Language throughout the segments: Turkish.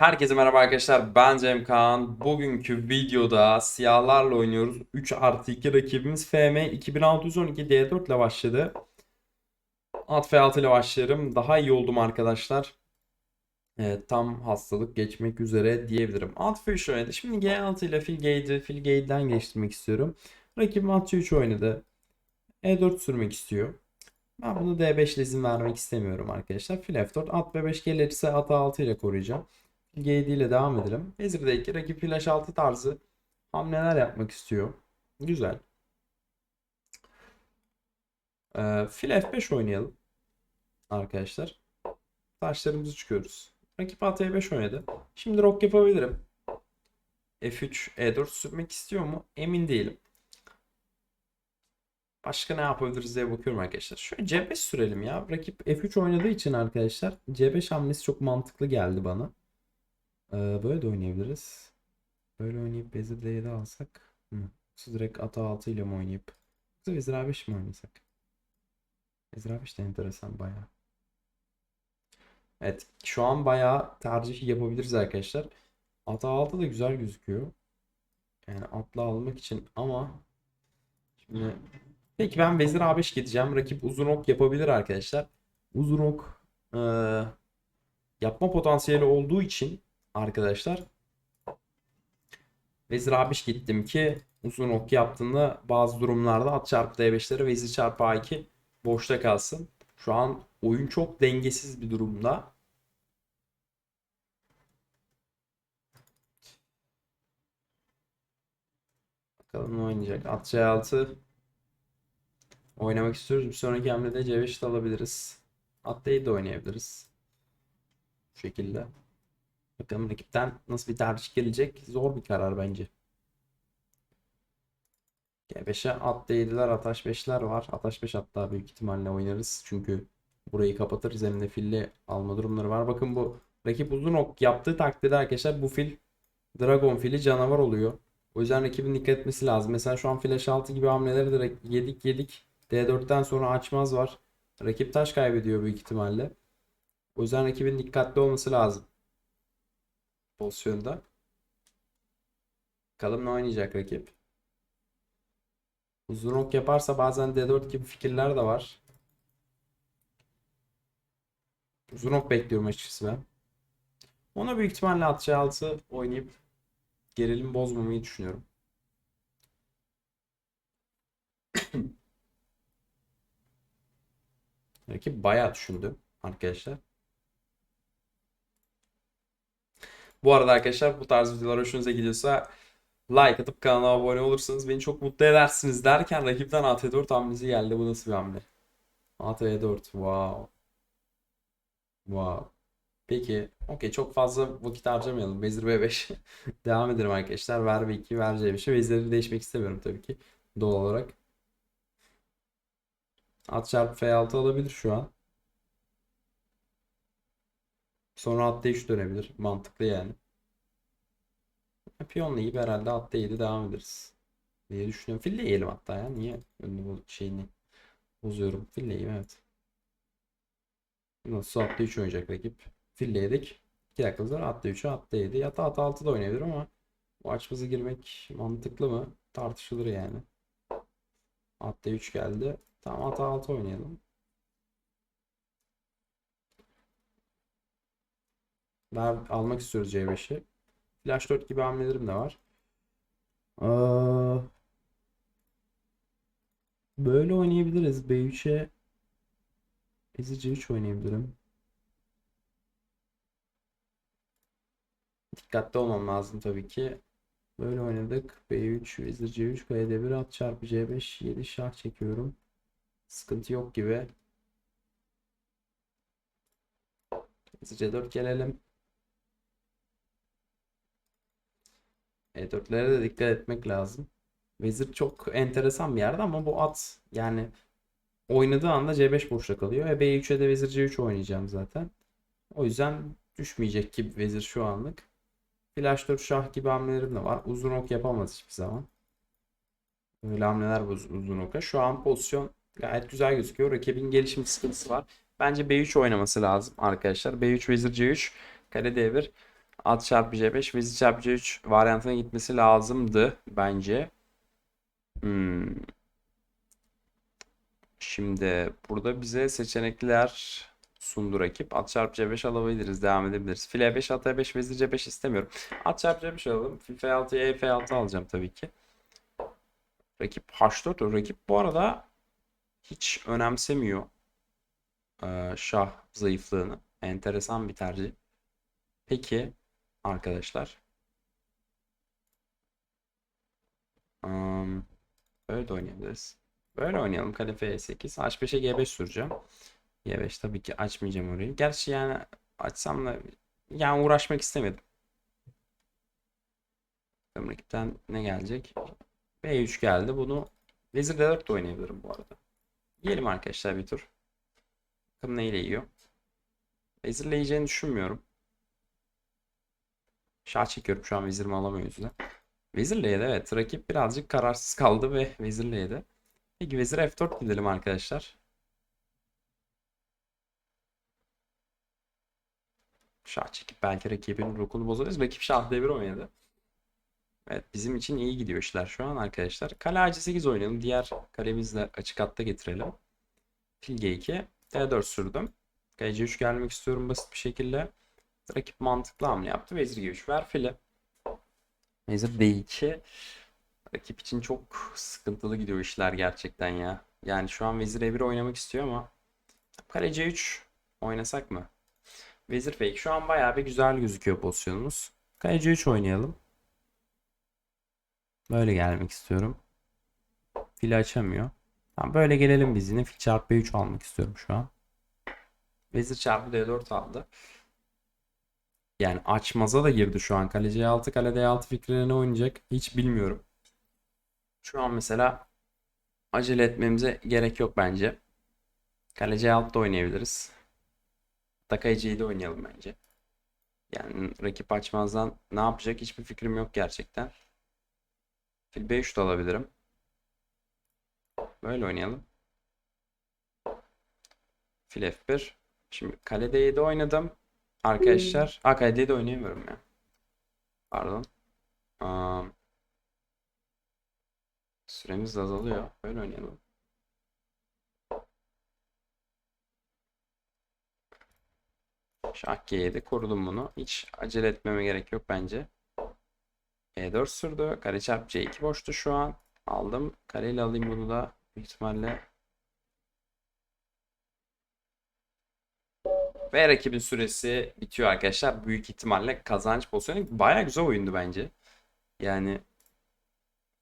Herkese merhaba arkadaşlar ben Cem Kaan. Bugünkü videoda siyahlarla oynuyoruz. 3 artı 2 rakibimiz FM 2612 D4 ile başladı. At F6 ile başlarım. Daha iyi oldum arkadaşlar. Evet, tam hastalık geçmek üzere diyebilirim. At F3 oynadı. Şimdi G6 ile Fil Gate'i Fil Gate'den geçtirmek istiyorum. Rakibim At C3 oynadı. E4 sürmek istiyor. Ben bunu D5 ile izin vermek istemiyorum arkadaşlar. Fil F4 at B5 gelirse at A6 ile koruyacağım. G7 ile devam edelim. Vezir D2 rakip flash 6 tarzı hamleler yapmak istiyor. Güzel. Ee, fil F5 oynayalım. Arkadaşlar. Taşlarımızı çıkıyoruz. Rakip at E5 oynadı. Şimdi rock yapabilirim. F3, E4 sürmek istiyor mu? Emin değilim. Başka ne yapabiliriz diye bakıyorum arkadaşlar. Şöyle C5 sürelim ya. Rakip F3 oynadığı için arkadaşlar C5 hamlesi çok mantıklı geldi bana. Ee, böyle de oynayabiliriz. Böyle oynayıp Vezir D7 alsak. Hı. Yoksa direkt ata 6 ile mi oynayıp. Yoksa Vezir A5 mi oynasak? Vezir A5 de enteresan bayağı. Evet şu an bayağı tercih yapabiliriz arkadaşlar. Ata 6 da güzel gözüküyor. Yani atla almak için ama şimdi Peki ben Vezir A5 gideceğim. Rakip uzun ok yapabilir arkadaşlar. Uzun ok eee, yapma potansiyeli olduğu için arkadaşlar Vezir A5 gittim ki uzun ok yaptığında bazı durumlarda at çarpı D5'lere vezir çarpı A2 boşta kalsın. Şu an oyun çok dengesiz bir durumda. Bakalım ne oynayacak. At C6 oynamak istiyoruz. Bir sonraki hamlede C5 de alabiliriz. At D7 de oynayabiliriz. Bu şekilde. Bakalım rakipten nasıl bir tercih gelecek. Zor bir karar bence. G5'e at D7'ler, at H5'ler var. At H5 hatta büyük ihtimalle oynarız. Çünkü burayı kapatır. Zeminde filli alma durumları var. Bakın bu rakip uzun ok yaptığı takdirde arkadaşlar bu fil Dragon fili canavar oluyor. O yüzden rakibin dikkat etmesi lazım. Mesela şu an flash 6 gibi hamleleri direkt yedik yedik. D4'ten sonra açmaz var. Rakip taş kaybediyor büyük ihtimalle. O yüzden rakibin dikkatli olması lazım. Pozisyonda. Bakalım ne oynayacak rakip. Uzun ok yaparsa bazen D4 gibi fikirler de var. Uzun ok bekliyorum açıkçası ben. Ona büyük ihtimalle at C6 oynayıp gerilim bozmamayı düşünüyorum. Rakip bayağı düşündü arkadaşlar. Bu arada arkadaşlar bu tarz videolar hoşunuza gidiyorsa like atıp kanala abone olursanız beni çok mutlu edersiniz derken rakipten AT4 hamlesi geldi. Bu nasıl bir hamle? AT4 wow. Wow. Peki. Okey çok fazla vakit harcamayalım. Vezir B5. Devam edelim arkadaşlar. Ver B2 ver C5'e. Vezirleri değişmek istemiyorum tabii ki. Doğal olarak. At çarpı F6 alabilir şu an. Sonra at D3 dönebilir. Mantıklı yani. Piyonla yiyip herhalde at D7 devam ederiz. diye düşünüyorum. Fille yiyelim hatta ya. Niye önünü bu şeyini bozuyorum. Fille yiyeyim evet. Nasıl at D3 oynayacak rakip. Fille yedik. 2 dakikamız var. At D3'e at D7. Ya da at 6 da oynayabilir ama bu açmazı girmek mantıklı mı? Tartışılır yani. At D3 geldi. Tamam at 6 oynayalım. Ver, almak istiyoruz C5'i. Flash 4 gibi hamlelerim de var. Aa, böyle oynayabiliriz. B3'e Vezir C3 oynayabilirim. Dikkatli olmam lazım tabii ki. Böyle oynadık. B3, Vezir C3, Kale D1, at çarpı C5, 7 şah çekiyorum. Sıkıntı yok gibi. Vezir C4 gelelim. E4'lere de dikkat etmek lazım. Vezir çok enteresan bir yerde ama bu at yani oynadığı anda C5 boşta kalıyor. E B3'e de Vezir C3 oynayacağım zaten. O yüzden düşmeyecek gibi Vezir şu anlık. Flash 4 şah gibi hamlelerim de var. Uzun ok yapamaz hiçbir zaman. Böyle hamleler bu uzun oka. Şu an pozisyon gayet güzel gözüküyor. Rakibin gelişim sıkıntısı var. Bence B3 oynaması lazım arkadaşlar. B3 Vezir C3 kare D1 At çarpı C5, vezir çarpı C3 varyantına gitmesi lazımdı bence. Hmm. Şimdi burada bize seçenekler sundu rakip. At çarpı C5 alabiliriz. Devam edebiliriz. Fil E5, at E5, vezir C5 istemiyorum. At çarpı C5 alalım. Fil F6'ya E F6 alacağım tabii ki. Rakip H4. Rakip bu arada hiç önemsemiyor şah zayıflığını. Enteresan bir tercih. Peki arkadaşlar. Um, böyle de oynayabiliriz. Böyle oynayalım. Kale F8. H5'e G5 süreceğim. G5 tabii ki açmayacağım orayı. Gerçi yani açsam da yani uğraşmak istemedim. Rakipten ne gelecek? B3 geldi. Bunu Vezir D4 de oynayabilirim bu arada. Yiyelim arkadaşlar bir tur. Bakalım neyle yiyor. Vezirle yiyeceğini düşünmüyorum. Şah çekiyorum şu an vezirimi alamıyor yüzüne. Vezirle yedi evet. Rakip birazcık kararsız kaldı ve vezirle yedi. Peki vezir F4 gidelim arkadaşlar. Şah çekip belki rakibin rukunu bozarız. Rakip şah D1 oynadı. Evet bizim için iyi gidiyor işler şu an arkadaşlar. Kale AC8 oynayalım. Diğer kalemizle açık hatta getirelim. Fil G2. D4 sürdüm. Kale C3 gelmek istiyorum basit bir şekilde. Rakip mantıklı hamle yaptı. Vezir G3 ver fili. Vezir D2. Rakip için çok sıkıntılı gidiyor işler gerçekten ya. Yani şu an Vezir E1 oynamak istiyor ama Kale C3 oynasak mı? Vezir Fake. Şu an bayağı bir güzel gözüküyor pozisyonumuz. Kale C3 oynayalım. Böyle gelmek istiyorum. Fili açamıyor. Tamam böyle gelelim biz yine. Fil çarpı B3 almak istiyorum şu an. Vezir çarpı D4 aldı. Yani açmaza da girdi şu an. Kale C6, kale D6 fikrine ne oynayacak hiç bilmiyorum. Şu an mesela acele etmemize gerek yok bence. Kale C6'da oynayabiliriz. Takay C'de oynayalım bence. Yani rakip açmazdan ne yapacak hiçbir fikrim yok gerçekten. Fil B3 de alabilirim. Böyle oynayalım. Fil F1. Şimdi kale D7 oynadım. Arkadaşlar. Aa kale D7 oynayamıyorum ya. Pardon. Aa, süremiz de azalıyor. Böyle oynayalım. Şah G7 korudum bunu. Hiç acele etmeme gerek yok bence. E4 sürdü. Kare çarp C2 boştu şu an. Aldım. Kareyle alayım bunu da. Büyük ihtimalle. Ve rakibin süresi bitiyor arkadaşlar. Büyük ihtimalle kazanç pozisyonu. Baya güzel oyundu bence. Yani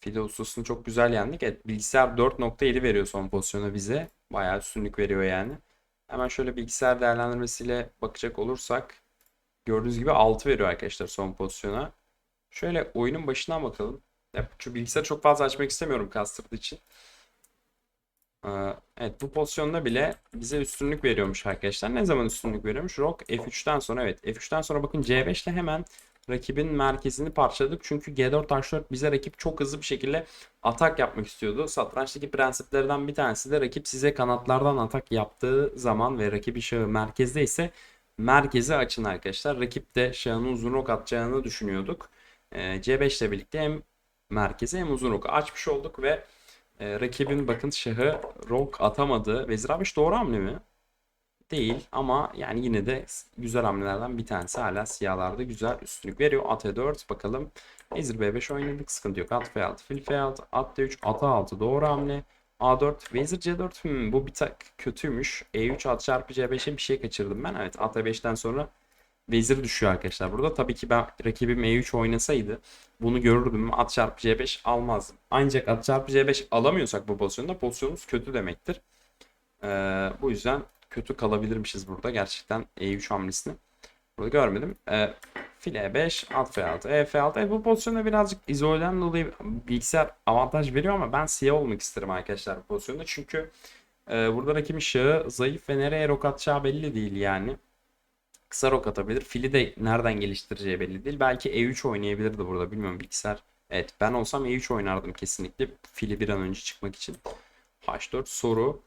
Fide hususunu çok güzel yendik. Evet, bilgisayar 4.7 veriyor son pozisyona bize. Bayağı üstünlük veriyor yani. Hemen şöyle bilgisayar değerlendirmesiyle bakacak olursak gördüğünüz gibi 6 veriyor arkadaşlar son pozisyona. Şöyle oyunun başından bakalım. Ya, şu bilgisayarı çok fazla açmak istemiyorum kastırdığı için. Ee, Evet bu pozisyonda bile bize üstünlük veriyormuş arkadaşlar. Ne zaman üstünlük veriyormuş? Rock F3'ten sonra evet. F3'ten sonra bakın C5 ile hemen rakibin merkezini parçaladık. Çünkü G4 H4 bize rakip çok hızlı bir şekilde atak yapmak istiyordu. Satrançtaki prensiplerden bir tanesi de rakip size kanatlardan atak yaptığı zaman ve rakibi şahı merkezde ise merkezi açın arkadaşlar. Rakip de şahını uzun rok atacağını düşünüyorduk. Ee, C5 ile birlikte hem merkeze hem uzun roku açmış olduk ve e, rakibin bakın şahı rok atamadı. Vezir A5 doğru hamle mi? Değil ama yani yine de güzel hamlelerden bir tanesi hala siyahlarda güzel üstünlük veriyor. At E4 bakalım. Vezir B5 oynadık sıkıntı yok. At F6, fil F6, at D3, at A6 doğru hamle. A4, Vezir C4 hmm, bu bir tak kötüymüş. E3 at çarpı C5'e bir şey kaçırdım ben. Evet at E5'ten sonra vezir düşüyor arkadaşlar burada. Tabii ki ben rakibim E3 oynasaydı bunu görürdüm. At çarpı C5 almazdım. Ancak at çarpı C5 alamıyorsak bu pozisyonda pozisyonumuz kötü demektir. Ee, bu yüzden kötü kalabilirmişiz burada. Gerçekten E3 hamlesini burada görmedim. Ee, fil E5, at F6, E F6. E, bu pozisyonda birazcık izoleden dolayı bilgisayar avantaj veriyor ama ben siyah olmak isterim arkadaşlar bu pozisyonda. Çünkü e, burada rakibin şahı zayıf ve nereye rok atacağı belli değil yani kısa rok atabilir. Fili de nereden geliştireceği belli değil. Belki E3 oynayabilirdi burada bilmiyorum bilgisayar. Evet ben olsam E3 oynardım kesinlikle. Fili bir an önce çıkmak için. H4 soru.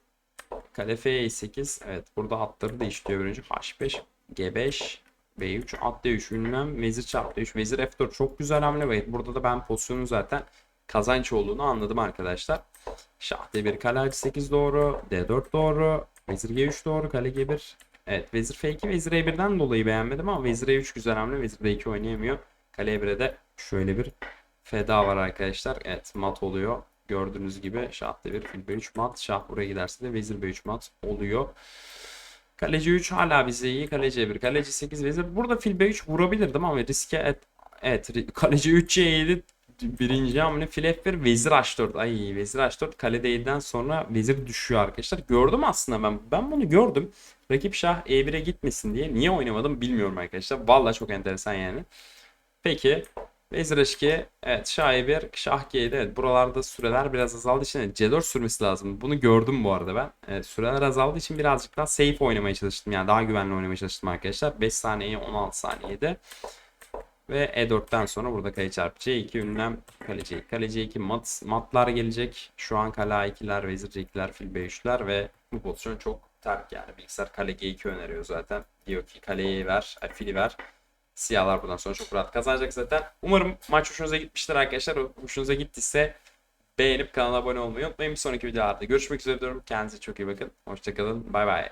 Kale F8. Evet burada atları değiştiriyor bir önce. H5, G5, B3 at D3 ünlem vezir çarp D3 vezir F4 çok güzel hamle ve burada da ben pozisyonun zaten kazanç olduğunu anladım arkadaşlar. Şah D1 kale H8 doğru D4 doğru vezir G3 doğru kale G1 Evet vezir F2 vezir E1'den dolayı beğenmedim ama vezir E3 güzel hamle vezir B2 oynayamıyor. Kale E1'e de şöyle bir feda var arkadaşlar. Evet mat oluyor. Gördüğünüz gibi şah D1 fil B3 mat şah buraya giderse de vezir B3 mat oluyor. Kaleci 3 hala bize iyi. Kaleci 1. Kaleci 8 vezir. Burada fil B3 vurabilirdim ama riske et, evet kaleci 3 7 birinci hamle fil F1 vezir H4. Ay vezir H4 kale D'den sonra vezir düşüyor arkadaşlar. Gördüm aslında ben. Ben bunu gördüm. Rakip şah E1'e gitmesin diye. Niye oynamadım bilmiyorum arkadaşlar. Vallahi çok enteresan yani. Peki. Vezir H2. Evet şah E1. Şah G7. Evet buralarda süreler biraz azaldığı için evet, C4 sürmesi lazım. Bunu gördüm bu arada ben. Evet, süreler azaldığı için birazcık daha safe oynamaya çalıştım. Yani daha güvenli oynamaya çalıştım arkadaşlar. 5 saniye 16 saniyede. Ve E4'ten sonra burada kale çarpı C2 ünlem kale C2. Kale C2 mat, matlar gelecek. Şu an kale A2'ler, vezir C2'ler, fil B3'ler ve bu pozisyon çok terk yani. Bilgisayar kale G2 öneriyor zaten. Diyor ki kaleyi ver, fili ver. Siyahlar buradan sonra çok rahat kazanacak zaten. Umarım maç hoşunuza gitmiştir arkadaşlar. Hoşunuza gittiyse beğenip kanala abone olmayı unutmayın. Bir sonraki videolarda görüşmek üzere diyorum. Kendinize çok iyi bakın. Hoşçakalın. Bay bay.